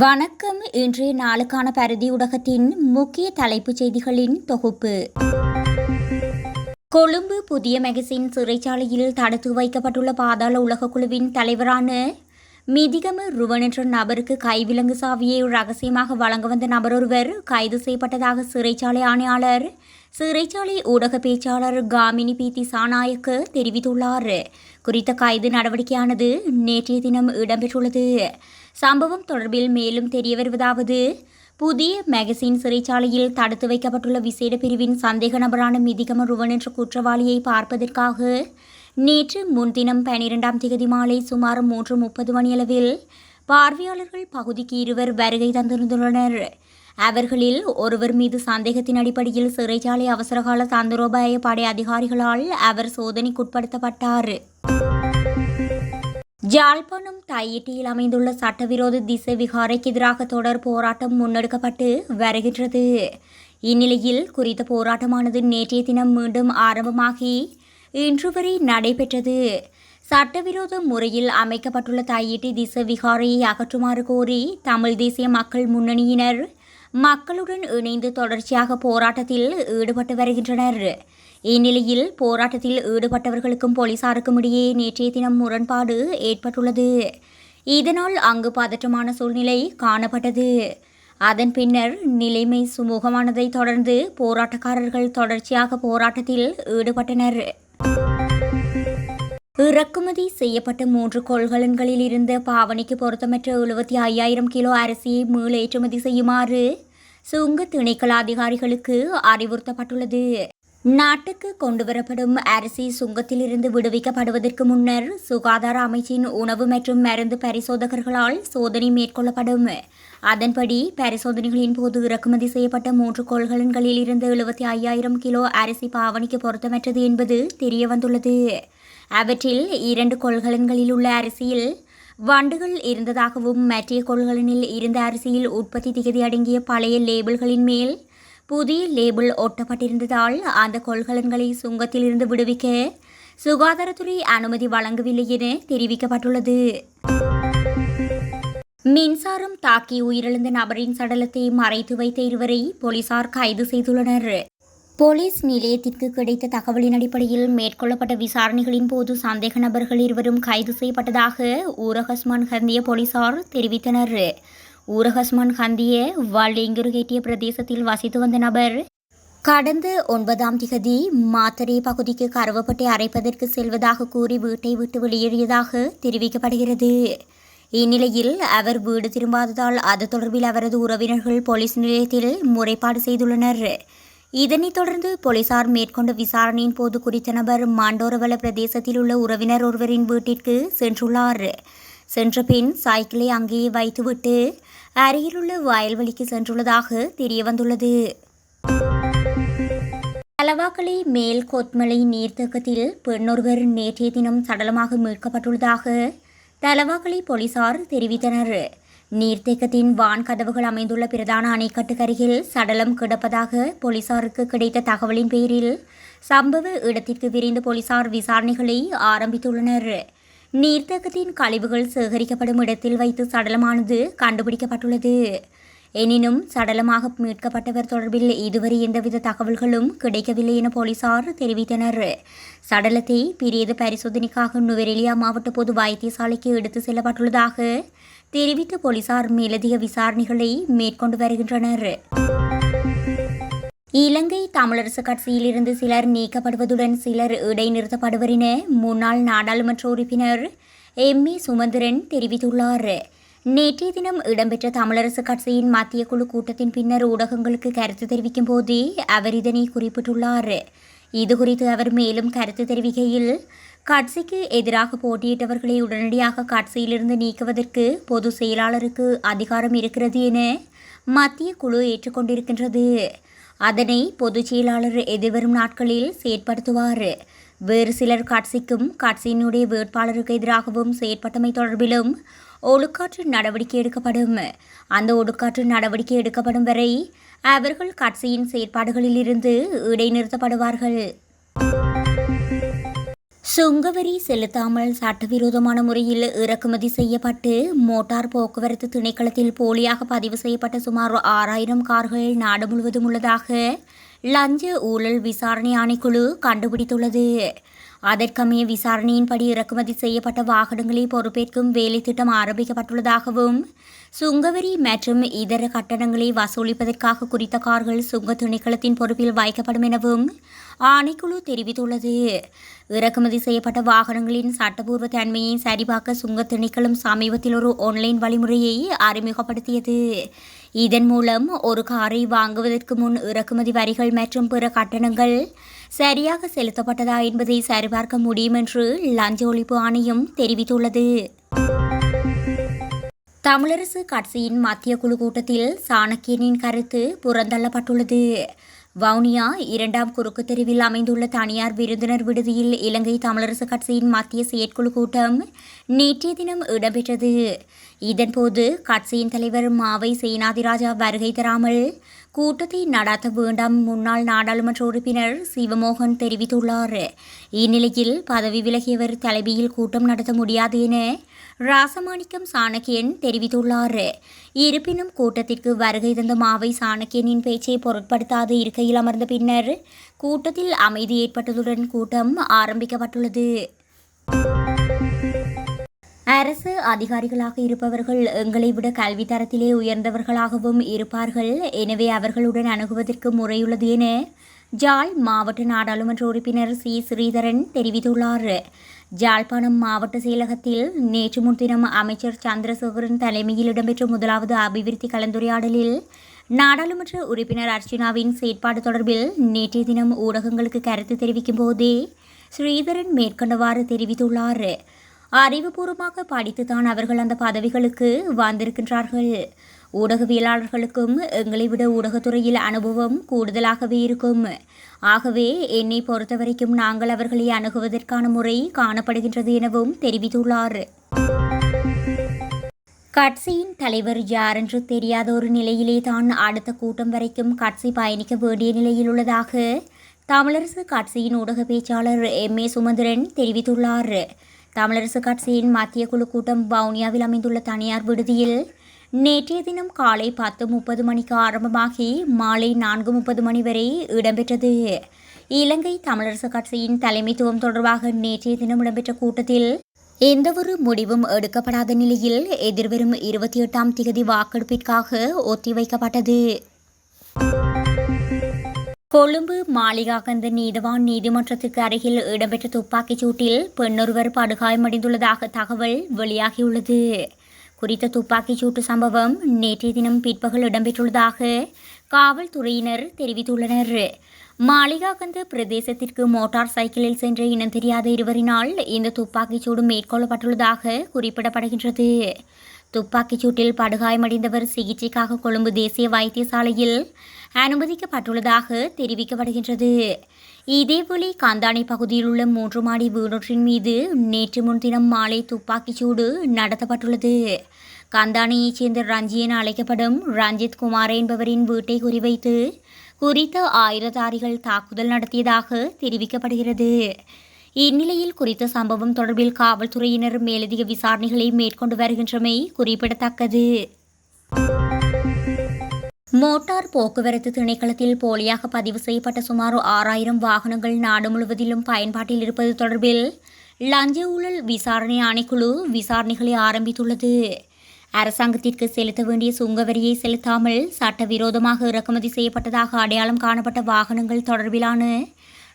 வணக்கம் இன்றைய நாளுக்கான பரதி ஊடகத்தின் முக்கிய தலைப்புச் செய்திகளின் தொகுப்பு. கொழும்பு புதிய மெகசின் சிறைச்சாலையில் தடுத்து வைக்கப்பட்டுள்ள பாதாள உலக குழுவின் தலைவரான மிதிகம ருவன் என்ற நபருக்கு கைவிலங்கு சாவியை ரகசியமாக வழங்க வந்த நபரொருவர் கைது செய்யப்பட்டதாக சிறைச்சாலை ஆணையாளர் சிறைச்சாலை ஊடக பேச்சாளர் காமினி பீத்தி சாநாயக்கு தெரிவித்துள்ளார். குறித்த கைது நடவடிக்கையானது நேற்றைய தினம் இடம்பெற்றுள்ளது. சம்பவம் தொடர்பில் மேலும் தெரிய வருவதாவது புதிய மேகசின் சிறைச்சாலையில் தடுத்து வைக்கப்பட்டுள்ள விசேட பிரிவின் சந்தேக நபரான மிதிகம ருவன் என்ற குற்றவாளியை பார்ப்பதற்காக நேற்று முன்தினம் பனிரெண்டாம் தேதி மாலை சுமார் மூன்று முப்பது மணியளவில் பார்வையாளர்கள் பகுதிக்கு இருவர் வருகை தந்திருந்துள்ளனர். அவர்களில் ஒருவர் மீது சந்தேகத்தின் அடிப்படையில் சிறைச்சாலை அவசரகால தந்திரோபாய படை அதிகாரிகளால் அவர் சோதனைக்குட்படுத்தப்பட்டார். ஜாழ்ப்பாணம் தையிட்டியில் அமைந்துள்ள சட்டவிரோத திசை விகாரைக்கு எதிராக தொடர் போராட்டம் முன்னெடுக்கப்பட்டு வருகின்றது. இந்நிலையில் குறித்த போராட்டமானது நேற்றைய தினம் மீண்டும் ஆரம்பமாகி இன்று வரை நடைபெற்றது. சட்டவிரோத முறையில் அமைக்கப்பட்டுள்ள தையிட்டி திசை விகாரையை அகற்றுமாறு கோரி தமிழ் தேசிய மக்கள் முன்னணியினர் மக்களுடன் இணைந்து தொடர்ச்சியாக போராட்டத்தில் ஈடுபட்டு வருகின்றனர். இந்நிலையில் போராட்டத்தில் ஈடுபட்டவர்களுக்கும் போலீசாருக்கும் இடையே நேற்றைய தினம் முரண்பாடு ஏற்பட்டுள்ளது. இதனால் அங்கு பதற்றமான சூழ்நிலை காணப்பட்டது. அதன் பின்னர் நிலைமை சுமூகமானதை தொடர்ந்து போராட்டக்காரர்கள் தொடர்ச்சியாக போராட்டத்தில் ஈடுபட்டனர். இறக்குமதி செய்யப்பட்ட மூன்று கொள்கலன்களில் இருந்த பாவனைக்கு பொருத்தமற்ற எழுபத்தி ஐயாயிரம் கிலோ அரிசியை மீள ஏற்றுமதி செய்யுமாறு சுங்க திணைக்கள அதிகாரிகளுக்கு அறிவுறுத்தப்பட்டுள்ளது. நாட்டுக்கு கொண்டுவரப்படும் அரிசி சுங்கத்திலிருந்து விடுவிக்கப்படுவதற்கு முன்னர் சுகாதார அமைச்சின் உணவு மற்றும் மருந்து பரிசோதகர்களால் சோதனை மேற்கொள்ளப்படும். அதன்படி பரிசோதனைகளின் போது இறக்குமதி செய்யப்பட்ட மூன்று கொள்கலன்களில் இருந்து எழுபத்தி ஐயாயிரம் கிலோ அரிசி பாவனைக்கு பொருத்தமற்றது என்பது தெரியவந்துள்ளது. அவற்றில் இரண்டு கொள்கலன்களில் உள்ள அரிசியில் வண்டுகள் இருந்ததாகவும் மற்ற கொள்கலனில் இருந்த அரிசியில் உற்பத்தி திகதி அடங்கிய பழைய லேபிள்களின் மேல் புதிய லேபிள் ஒட்டப்பட்டிருந்ததால் அந்த கொள்கலன்களை சுங்கத்திலிருந்து விடுவிக்க சுகாதாரத்துறை அனுமதி வழங்கவில்லை என தெரிவிக்கப்பட்டுள்ளது. மின்சாரம் தாக்கி உயிரிழந்த நபரின் சடலத்தை மறைத்து வைத்த இருவரை போலீசார் கைது செய்துள்ளனர். போலீஸ் நிலையத்திற்கு கிடைத்த தகவலின் அடிப்படையில் மேற்கொள்ளப்பட்ட விசாரணைகளின் போது சந்தேக நபர்கள் இருவரும் கைது செய்யப்பட்டதாக ஊரகஸ்மான் ஹந்திய போலீசார் தெரிவித்தனர். ஊரகஸ்மான் ஹந்திய வல்லிங்குருகேட்டிய பிரதேசத்தில் வசித்து வந்த நபர் கடந்த ஒன்பதாம் திகதி மாத்தரே பகுதிக்கு கருவப்பட்டை அரைப்பதற்கு செல்வதாக கூறி வீட்டை விட்டு வெளியேறியதாக தெரிவிக்கப்படுகிறது. இந்நிலையில் அவர் வீடு திரும்பாததால் அது தொடர்பில் அவரது உறவினர்கள் போலீஸ் நிலையத்தில் முறைப்பாடு செய்துள்ளனர். இதனைத் தொடர்ந்து போலீசார் மேற்கொண்ட விசாரணையின் போது குறித்த நபர் மாண்டோரவல பிரதேசத்தில் உள்ள உறவினர் ஒருவரின் வீட்டிற்கு சென்றுள்ளார். சென்ற பின் சைக்கிளை அங்கேயே வைத்துவிட்டு அருகிலுள்ள வயல்வெளிக்கு சென்றுள்ளதாக தெரியவந்துள்ளது. தலவாக்கலை மேல் கொத்மலை நீர்த்தேக்கத்தில் பெண்ணொருவர் நேற்றைய தினம் சடலமாக மீட்கப்பட்டுள்ளதாக தலவாக்கலை போலீசார் தெரிவித்தனர். நீர்த்தேக்கத்தின் வான் கதவுகள் அமைந்துள்ள பிரதான அணைக்கட்டுக்கருகில் சடலம் கிடப்பதாக போலீசாருக்கு கிடைத்த தகவலின் பேரில் சம்பவ இடத்திற்கு விரைந்த போலீசார் விசாரணைகளை ஆரம்பித்துள்ளனர். நீர்த்தேக்கத்தின் கழிவுகள் சேகரிக்கப்படும் இடத்தில் வைத்து சடலமானது கண்டுபிடிக்கப்பட்டுள்ளது. எனினும் சடலமாக மீட்கப்பட்டவர் தொடர்பில் இதுவரை எந்தவித தகவல்களும் கிடைக்கவில்லை என போலீசார் தெரிவித்தனர். சடலத்தை பிரேத பரிசோதனைக்காக நுவரெலியா மாவட்ட பொது வைத்தியசாலைக்கு எடுத்து செல்லப்பட்டுள்ளதாக தெரிவித்த போலீசார் மேலதிக விசாரணைகளை மேற்கொண்டு வருகின்றனர். இலங்கை தமிழரசு கட்சியிலிருந்து சிலர் நீக்கப்படுவதுடன் சிலர் இடைநிறுத்தப்படுவர் என முன்னாள் நாடாளுமன்ற உறுப்பினர் எம். ஏ. சுமந்திரன் தெரிவித்துள்ளார். நேற்றைய தினம் இடம்பெற்ற தமிழரசு கட்சியின் மத்திய குழு கூட்டத்தின் பின்னர் ஊடகங்களுக்கு கருத்து தெரிவிக்கும் போதே அவர் இதனை குறிப்பிட்டுள்ளார். இதுகுறித்து அவர் மேலும் கருத்து தெரிவிக்கையில் கட்சிக்கு எதிராக போட்டியிட்டவர்களை உடனடியாக கட்சியிலிருந்து நீக்குவதற்கு பொது செயலாளருக்கு அதிகாரம் இருக்கிறது என மத்திய குழு ஏற்றுக்கொண்டிருக்கின்றது. அதனை பொதுச் செயலாளர் எதிர்வரும் நாட்களில் செயற்படுத்துவார். வேறு சிலர் கட்சிக்கும் கட்சியினுடைய வேட்பாளருக்கு எதிராகவும் செயற்பட்டமை தொடர்பிலும் ஒழுக்காற்று நடவடிக்கை எடுக்கப்படும். அந்த ஒழுக்காற்று நடவடிக்கை எடுக்கப்படும் வரை அவர்கள் கட்சியின் செயற்பாடுகளில் இருந்து இடைநிறுத்தப்படுவார்கள். சுங்கவரி செலுத்தாமல் சட்டவிரோதமான முறையில் இறக்குமதி செய்யப்பட்டு மோட்டார் போக்குவரத்து திணைக்களத்தில் போலியாக பதிவு செய்யப்பட்ட சுமார் ஆறாயிரம் கார்கள் நாடு முழுவதும் உள்ளதாக லஞ்ச ஊழல் விசாரணை ஆணைக்குழு கண்டுபிடித்துள்ளது. அதற்கமைய விசாரணையின்படி இறக்குமதி செய்யப்பட்ட வாகனங்களை பொறுப்பேற்கும் வேலை திட்டம் ஆரம்பிக்கப்பட்டுள்ளதாகவும் சுங்கவரி மற்றும் இதர கட்டணங்களை வசூலிப்பதற்காக குறித்த கார்கள் சுங்க திணைக்களத்தின் பொறுப்பில் வைக்கப்படும் எனவும் ஆணைக்குழு தெரிவித்துள்ளது. இறக்குமதி செய்யப்பட்ட வாகனங்களின் சட்டபூர்வ தன்மையை சரிபார்க்க சுங்க திணைக்களம் சமீபத்தில் ஒரு ஆன்லைன் வழிமுறையை அறிமுகப்படுத்தியது. இதன் மூலம் ஒரு காரை வாங்குவதற்கு முன் இறக்குமதி வரிகள் மற்றும் பிற கட்டணங்கள் சரியாக செலுத்தப்பட்டதா என்பதை சரிபார்க்க முடியும் என்று லஞ்ச ஒழிப்பு ஆணையம் தெரிவித்துள்ளது. தமிழரசு கட்சியின் மத்திய குழு கூட்டத்தில் சாணக்கியனின் கருத்து புறந்தள்ளப்பட்டுள்ளது. வவுனியா இரண்டாம் குறுக்கு தெருவில் அமைந்துள்ள தனியார் விருந்தினர் விடுதியில் இலங்கை தமிழரசு கட்சியின் மத்திய செயற்குழு கூட்டம் நேற்றைய தினம் இடம்பெற்றது. இதன்போது கட்சியின் தலைவர் மாவை சேனாதிராஜா வருகை தராமல் கூட்டத்தை நடத்த வேண்டாம் முன்னாள் நாடாளுமன்ற உறுப்பினர் சிவமோகன் தெரிவித்துள்ளார். இந்நிலையில் பதவி விலகியவர் தலைமையில் கூட்டம் நடத்த முடியாது என ராசமாணிக்கம் சாணக்கியன் தெரிவித்துள்ளார். இருப்பினும் கூட்டத்திற்கு வருகை தந்த மாவை சாணக்கியனின் பேச்சை பொருட்படுத்தாது இருக்கையில் அமர்ந்த பின்னர் கூட்டத்தில் அமைதி ஏற்பட்டதுடன் கூட்டம் ஆரம்பிக்கப்பட்டுள்ளது. அரசு அதிகாரிகளாக இருப்பவர்கள் எங்களை விட கல்வி தரத்திலே உயர்ந்தவர்களாகவும் இருப்பார்கள். எனவே அவர்களுடன் அணுகுவதற்கு முறையுள்ளது என ஜாழ் மாவட்ட நாடாளுமன்ற உறுப்பினர் சி. ஸ்ரீதரன் தெரிவித்துள்ளார். ஜாழ்ப்பாணம் மாவட்ட செயலகத்தில் நேற்று முன்தினம் அமைச்சர் சந்திரசேகரன் தலைமையில் இடம்பெற்ற முதலாவது அபிவிருத்தி கலந்துரையாடலில் நாடாளுமன்ற உறுப்பினர் அர்ச்சனாவின் செயற்பாடு தொடர்பில் நேற்றைய தினம் ஊடகங்களுக்கு கருத்து தெரிவிக்கும் போதே ஸ்ரீதரன் மேற்கொண்டவாறு தெரிவித்துள்ளார். அறிவுபூர்வமாக படித்துத்தான் அவர்கள் அந்த பதவிகளுக்கு வந்திருக்கின்றார்கள். ஊடகவியலாளர்களுக்கும் எங்களை விட ஊடகத்துறையில் அனுபவம் கூடுதலாகவே இருக்கும். ஆகவே என்னை பொறுத்தவரைக்கும் நாங்கள் அவர்களை அணுகுவதற்கான முறை காணப்படுகின்றது எனவும் தெரிவித்துள்ளார். கட்சியின் தலைவர் யார் என்று தெரியாத ஒரு நிலையிலே தான் அடுத்த கூட்டம் வரைக்கும் கட்சி பயணிக்க வேண்டிய நிலையில் உள்ளதாக தமிழரசு கட்சியின் ஊடக பேச்சாளர் எம் ஏ சுமந்திரன் தெரிவித்துள்ளார். தமிழரசு கட்சியின் மத்திய குழு கூட்டம் வவுனியாவில் அமைந்துள்ள தனியார் விடுதியில் நேற்றைய தினம் காலை பத்து முப்பது மணிக்கு ஆரம்பமாகி மாலை நான்கு முப்பது மணி வரை இடம்பெற்றது. இலங்கை தமிழரசு கட்சியின் தலைமைத்துவம் தொடர்பாக நேற்றைய தினம் இடம்பெற்ற கூட்டத்தில் எந்தவொரு முடிவும் எடுக்கப்படாத நிலையில் எதிர்வரும் இருபத்தி எட்டாம் திகதி வாக்கெடுப்பிற்காக ஒத்திவைக்கப்பட்டது. கொழும்பு மாளிகாகந்த நீதவான் நீதிமன்றத்துக்கு அருகில் இடம்பெற்ற துப்பாக்கிச் சூட்டில் பெண்ணொருவர் படுகாயமடைந்துள்ளதாக தகவல் வெளியாகியுள்ளது. குறித்த துப்பாக்கிச் சூட்டு சம்பவம் நேற்றைய தினம் பிற்பகல் இடம்பெற்றுள்ளதாக காவல்துறையினர் தெரிவித்துள்ளனர். மாளிகாகந்த பிரதேசத்திற்கு மோட்டார் சைக்கிளில் சென்ற இனம் தெரியாத இருவரினால் இந்த துப்பாக்கிச் சூடு மேற்கொள்ளப்பட்டுள்ளதாக குறிப்பிடப்படுகின்றது. துப்பாக்கிச் சூட்டில் படுகாயமடைந்தவர் சிகிச்சைக்காக கொழும்பு தேசிய வைத்தியசாலையில் அனுமதிக்கப்பட்டுள்ளதாக தெரிவிக்கப்படுகின்றது. இதேபோல காந்தானை பகுதியில் உள்ள மூன்று மாடி வீடொன்றின் மீது நேற்று முன்தினம் மாலை துப்பாக்கிச் சூடு நடத்தப்பட்டுள்ளது. காந்தானையைச் சேர்ந்த ரஞ்சி என அழைக்கப்படும் ரஞ்சித் குமார் என்பவரின் வீட்டை குறிவைத்து குறித்த ஆயுததாரிகள் தாக்குதல் நடத்தியதாக தெரிவிக்கப்படுகிறது. இந்நிலையில் குறித்த சம்பவம் தொடர்பில் காவல்துறையினர் மேலதிக விசாரணைகளை மேற்கொண்டு வருகின்றமை குறிப்பிடத்தக்கது. மோட்டார் போக்குவரத்து திணைக்களத்தில் போலியாக பதிவு செய்யப்பட்ட சுமார் ஆறாயிரம் வாகனங்கள் நாடு முழுவதிலும் பயன்பாட்டில் இருப்பது தொடர்பில் லஞ்ச ஊழல் விசாரணை ஆணைக்குழு விசாரணைகளை ஆரம்பித்துள்ளது. அரசாங்கத்திற்கு செலுத்த வேண்டிய சுங்க வரியை செலுத்தாமல் சட்டவிரோதமாக இறக்குமதி செய்யப்பட்டதாக அடையாளம் காணப்பட்ட வாகனங்கள் தொடர்பிலான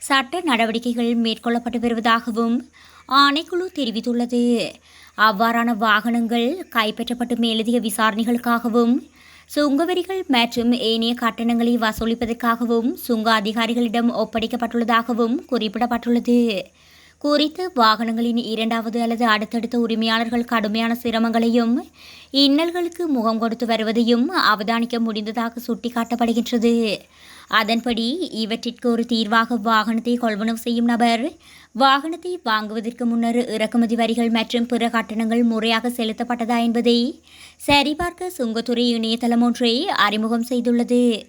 சட்ட நடவடிக்கைகள் மேற்கொள்ளப்பட்டு வருவதாகவும் ஆணைக்குழு தெரிவித்துள்ளது. அவ்வாறான வாகனங்கள் கைப்பற்றப்பட்டு மேலதிக விசாரணைகளுக்காகவும் சுங்கவரிகள் மற்றும் ஏனைய கட்டணங்களை வசூலிப்பதற்காகவும் சுங்க அதிகாரிகளிடம் ஒப்படைக்கப்பட்டுள்ளதாகவும் குறிப்பிடப்பட்டுள்ளது. குறித்த வாகனங்களின் இரண்டாவது அல்லது அடுத்தடுத்த உரிமையாளர்கள் கடுமையான சிரமங்களையும் இன்னல்களுக்கு முகம் கொடுத்து வருவதையும் அவதானிக்க முடிந்ததாக சுட்டிக்காட்டப்படுகின்றது. அதன்படி இவற்றிற்கு ஒரு தீர்வாக வாகனத்தை கொள்வனவு செய்யும் நபர் வாகனத்தை வாங்குவதற்கு முன்னர் இறக்குமதி வரிகள் மற்றும் பிற கட்டணங்கள் முறையாக செலுத்தப்பட்டதா என்பதை சரிபார்க்க சுங்கத்துறை இணையதளம் ஒன்றை அறிமுகம் செய்துள்ளது.